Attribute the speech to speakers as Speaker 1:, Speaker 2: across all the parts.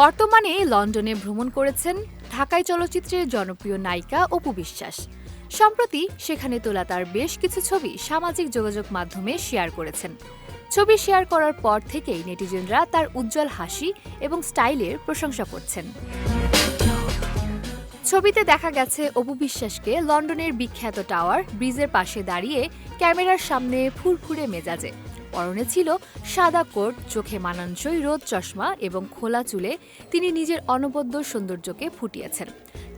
Speaker 1: বর্তমানে লন্ডনে ভ্রমণ করেছেন ঢাকায় চলচ্চিত্রের জনপ্রিয় নায়িকা অপু বিশ্বাস। সম্প্রতি সেখানে তোলা তার বেশ কিছু ছবি সামাজিক যোগাযোগ মাধ্যমে শেয়ার করেছেন। ছবি শেয়ার করার পর থেকেই নেটিজেনরা তার উজ্জ্বল হাসি এবং স্টাইলের প্রশংসা করছেন। ছবিতে দেখা গেছে অপু বিশ্বাসকে লন্ডনের বিখ্যাত টাওয়ার, ব্রিজের পাশে দাঁড়িয়ে ক্যামেরার সামনে ফুরফুরে মেজাজে। পরনে ছিল সাদা কোট, চোখে মানানসই রোদ চশমা এবং খোলা চুলে তিনি নিজের অনবদ্য সৌন্দর্যকে ফুটিয়েছেন।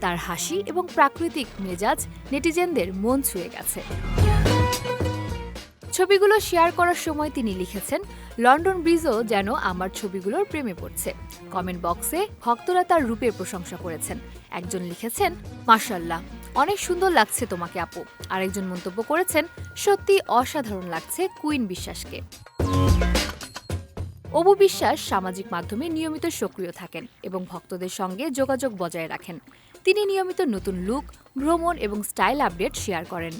Speaker 1: তার হাসি এবং প্রাকৃতিক মেজাজ নেটিজেনদের মন ছুঁয়ে গেছে। ছবিগুলো শেয়ার করার সময় তিনি লিখেছেন, লন্ডন ব্রিজও যেন আমার ছবিগুলোর প্রেমে পড়ছে। কমেন্ট বক্সে ভক্তরা তার রূপের প্রশংসা করেছেন। একজন লিখেছেন মার্শাল্লাহ অনেক সুন্দর লাগছে তোমাকে আপু। আরেকজন মন্তব্য করেছেন, সত্যি অসাধারণ লাগছে কুইন বিশ্বাসকে। অবু বিশ্বাস সামাজিক মাধ্যমে নিয়মিত সক্রিয় থাকেন এবং ভক্তদের সঙ্গে যোগাযোগ বজায় রাখেন। তিনি নিয়মিত নতুন লুক, ভ্রমণ এবং স্টাইল আপডেট শেয়ার করেন।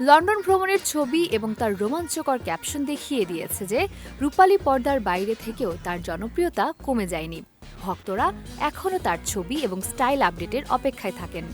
Speaker 1: লন্ডন ভ্রমণের ছবি এবং তার রোমাঞ্চকর ক্যাপশন দেখিয়ে দিয়েছে যে রূপালী পর্দার বাইরে থেকেও তার জনপ্রিয়তা কমে যায়নি। ভক্তরা এখনও তার ছবি এবং স্টাইল আপডেটের অপেক্ষায় থাকেন।